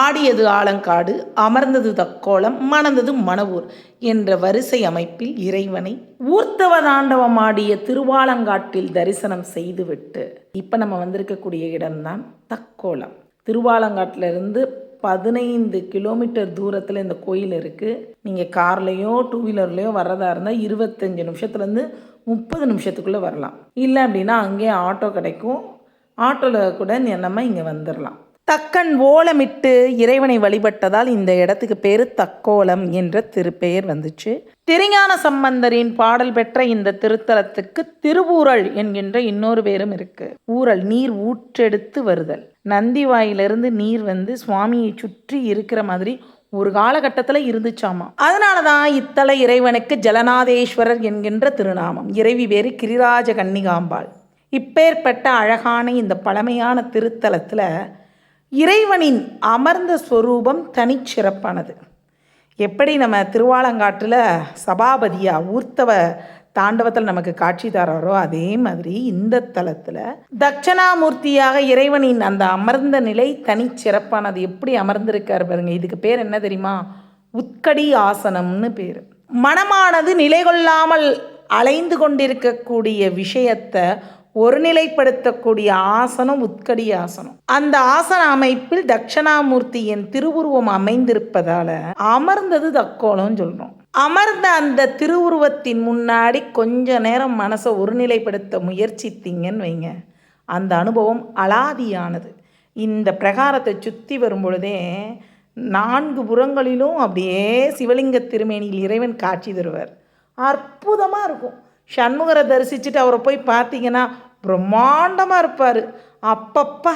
ஆடியது ஆலங்காடு அமர்ந்தது தக்கோலம் மணந்தது மணவூர் என்ற வரிசை அமைப்பில் இறைவனை ஊர்த்தவ தாண்டவம் ஆடிய திருவாலங்காட்டில் தரிசனம் செய்துவிட்டு இப்போ நம்ம வந்திருக்கக்கூடிய இடம்தான் தக்கோலம். திருவாலங்காட்டிலிருந்து பதினைந்து கிலோமீட்டர் தூரத்தில் இந்த கோயில் இருக்குது நீங்கள் கார்லேயோ டூ வீலர்லேயோ வர்றதா இருந்தால் இருபத்தஞ்சி நிமிஷத்துலேருந்து முப்பது நிமிஷத்துக்குள்ளே வரலாம். இல்லை அப்படின்னா அங்கேயே ஆட்டோ கிடைக்கும். ஆட்டோவில் கூட நம்ம இங்கே வந்துடலாம் தக்கன் ஓலமிட்டு இறைவனை வழிபட்டதால் இந்த இடத்துக்கு பேர் தக்கோலம் என்ற திருப்பெயர் வந்துச்சு. திருஞான சம்பந்தரின் பாடல் பெற்ற இந்த திருத்தலத்துக்கு திருவூரல் என்கின்ற இன்னொரு பேரும் இருக்கு. ஊரல் நீர் ஊற்றெடுத்து வருதல். நந்தி வாயிலிருந்து நீர் வந்து சுவாமியை சுற்றி இருக்கிற மாதிரி ஒரு காலகட்டத்தில் இருந்துச்சாமா? அதனால தான் இத்தல இறைவனுக்கு ஜலநாதேஸ்வரர் என்கின்ற திருநாமம். இறைவி பேரு கிரிராஜ கன்னிகாம்பாள் இப்பேற்பட்ட அழகான இந்த பழமையான திருத்தலத்தில் இறைவனின் அமர்ந்த ஸ்வரூபம் தனிச்சிறப்பானது எப்படி நம்ம திருவாலங்காட்டில் சபாபதியா ஊர்த்தவ தாண்டவத்தில் நமக்கு காட்சி தராரோ அதே மாதிரி இந்த தலத்தில் தட்சணாமூர்த்தியாக இறைவனின் அந்த அமர்ந்த நிலை தனிச்சிறப்பானது எப்படி அமர்ந்திருக்கார் பாருங்க. இதுக்கு பேர் என்ன தெரியுமா? உத்கடி ஆசனம்னு பேர். மனமானது நிலை கொள்ளாமல் அலைந்து கொண்டிருக்கக்கூடிய விஷயத்தை ஒருநிலைப்படுத்தக்கூடிய ஆசனம் உத்கடி ஆசனம். அந்த ஆசன அமைப்பில் தட்சணாமூர்த்தியின் திருவுருவம் அமைந்திருப்பதால அமர்ந்தது தக்கோலம்னு சொல்றோம். அமர்ந்த அந்த திருவுருவத்தின் முன்னாடி கொஞ்ச நேரம் மனசை ஒருநிலைப்படுத்த முயற்சித்தீங்கன்னு வைங்க. அந்த அனுபவம் அலாதியானது. இந்த பிரகாரத்தை சுற்றி வரும்பொழுதே நான்கு புறங்களிலும் அப்படியே சிவலிங்க திருமேனியில் இறைவன் காட்சி தருவார். அற்புதமாக இருக்கும். சண்முகரை தரிசிச்சுட்டு அவரை போய் பார்த்தீங்கன்னா பிரம்மாண்டமாக இருப்பார். அப்பப்பா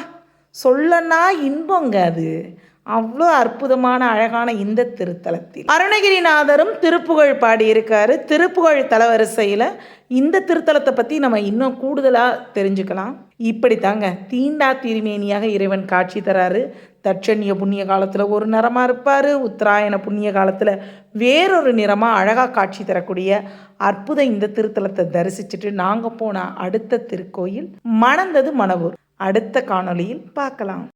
சொல்லனா இன்பங்க அது. அவ்வளோ அற்புதமான அழகான இந்த திருத்தலத்தில். அருணகிரிநாதரும் திருப்புகழ் பாடியிருக்காரு. திருப்புகழ் தலவரிசையில் இந்த திருத்தலத்தை பற்றி நம்ம இன்னும் கூடுதலாக தெரிஞ்சுக்கலாம். இப்படி தாங்க தீண்டா திருமேனியாக இறைவன் காட்சி தராரு. தட்சண்ய புண்ணிய காலத்தில் ஒரு நிறமாக இருப்பார். உத்தராயண புண்ணிய காலத்தில் வேறொரு நிறமாக அழகாக காட்சி தரக்கூடிய அற்புத இந்த திருத்தலத்தை தரிசிச்சுட்டு நாங்கள் போன அடுத்த திருக்கோயில் மணந்தது மணவூர். அடுத்த காணொளியில் பார்க்கலாம்.